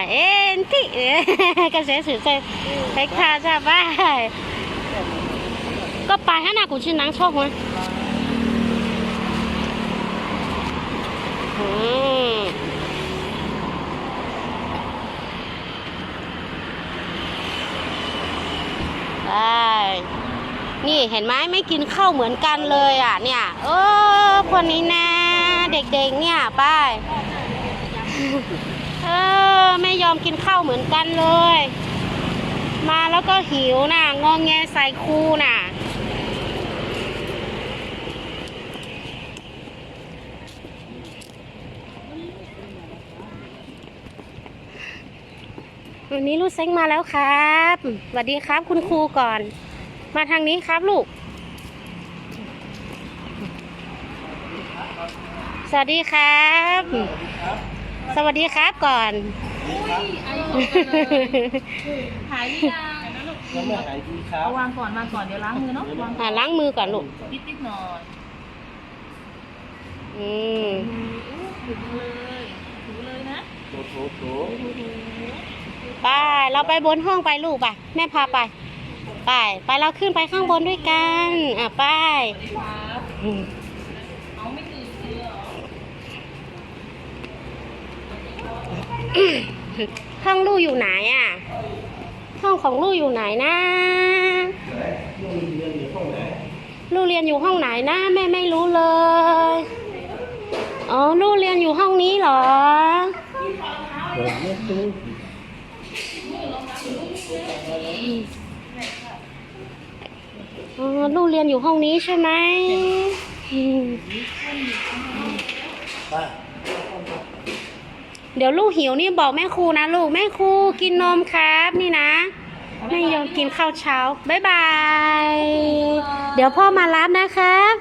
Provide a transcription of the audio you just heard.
เอ็นที่ก็เสียสือใจเอ็กทาชาบ้าก็ไปให้นากูชินังชอบมั้ยไปนี่เห็นไหมไม่กินข้าวเหมือนกันเลยอะ เนี่ยเออคนนี้นะ เด็กๆเนี่ย ไป เออ ไม่ยอมกินข้าวเหมือนกันเลย มาแล้วก็หิวน่ะ งองแงใส่ครูน่ะ วันนี้ลูกเซ็งมาแล้วครับสวัสดีครับคุณครูก่อน มาทางนี้ครับลูก สวัสดีครับ สวัสดีครับก่อน หายหรือยังยังไม่หายดีครับเอาวางก่อนวางก่อนเดี๋ยวล้างมือเนาะวางอ่าล้างมือก่อนลูก นิดนิดๆหน่อยอืมถูเลยถูเลยนะโถโถโถไปเราไปบนห้องไปลูกไปแม่พาไป ไป ไปเราขึ้นไปข้างบนด้วยกัน อะไป ครับ อืม เอาไม่ตื่นเลยเหรอ ห้องลูกอยู่ไหนอะ ห้องของลูกอยู่ไหนนะลูกเรียนอยู่ห้องไหนลูกเรียนอยู่ห้องไหนนะแม่ไม่รู้เลย อ๋อลูกเรียนอยู่ห้องนี้เหรอลูกเรียนอยู่ห้องนี้ใช่ไหม เดี๋ยวลูกหิวนี่บอกแม่ครูนะลูกแม่ครูกินนมครับ นี่นะไม่ยอมกินข้าวเช้าบ๊ายบาย เดี๋ยวพ่อมารับนะครับ